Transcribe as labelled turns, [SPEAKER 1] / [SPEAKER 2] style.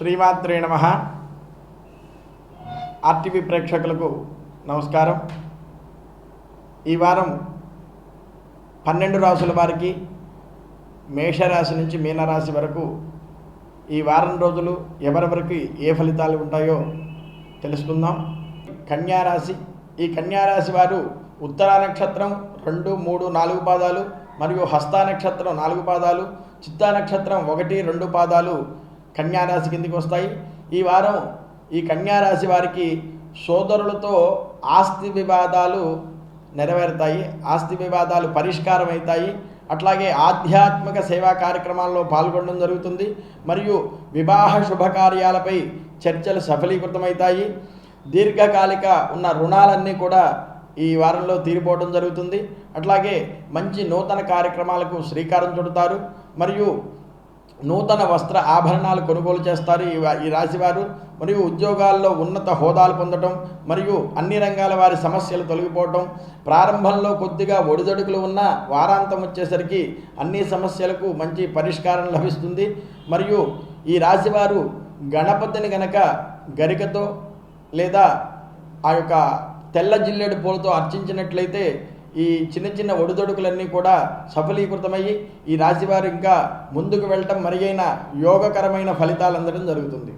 [SPEAKER 1] శ్రీమాత్రే నమ. ఆర్టీవీ ప్రేక్షకులకు నమస్కారం. ఈ వారం పన్నెండు రాసుల వారికి మేషరాశి నుంచి మీనరాశి వరకు ఈ వారం రోజులు ఎవరెవరికి ఏ ఫలితాలు ఉంటాయో తెలుసుకుందాం. కన్యారాశి ఈ కన్యారాశి వారు ఉత్తరా నక్షత్రం రెండు మూడు నాలుగు పాదాలు మరియు హస్తా నక్షత్రం నాలుగు పాదాలు చిత్తా నక్షత్రం ఒకటి రెండు పాదాలు కన్యారాశి కిందకి వస్తాయి. ఈ వారం ఈ కన్యారాశి వారికి సోదరులతో ఆస్తి వివాదాలు నెరవేరుతాయి. ఆస్తి వివాదాలు పరిష్కారం అవుతాయి అట్లాగే ఆధ్యాత్మిక సేవా కార్యక్రమాల్లో పాల్గొనడం జరుగుతుంది. మరియు వివాహ శుభకార్యాలపై చర్చలు సఫలీకృతమవుతాయి. దీర్ఘకాలిక ఉన్న రుణాలన్నీ కూడా ఈ వారంలో తీరిపోవడం జరుగుతుంది. అట్లాగే మంచి నూతన కార్యక్రమాలకు శ్రీకారం చుడతారు. మరియు నూతన వస్త్ర ఆభరణాలు కొనుగోలు చేస్తారు. ఈ ఈ రాశివారు మరియు ఉద్యోగాల్లో ఉన్నత హోదాలు పొందటం మరియు అన్ని రంగాల వారి సమస్యలు తొలగిపోవటం ప్రారంభంలో కొద్దిగా ఒడిదొడుకులు ఉన్న వారాంతం వచ్చేసరికి అన్ని సమస్యలకు మంచి పరిష్కారం లభిస్తుంది. మరియు ఈ రాశివారు గణపతిని గనక గరికతో లేదా ఆ యొక్క తెల్ల జిల్లేడు పూలతో అర్చించినట్లయితే ఈ చిన్న చిన్న ఒడిదొడుకులన్నీ కూడా సఫలీకృతమయ్యి ఈ రాశివారు ఇంకా ముందుకు వెళ్ళటం మరిగైన యోగకరమైన ఫలితాలు అందడం జరుగుతుంది.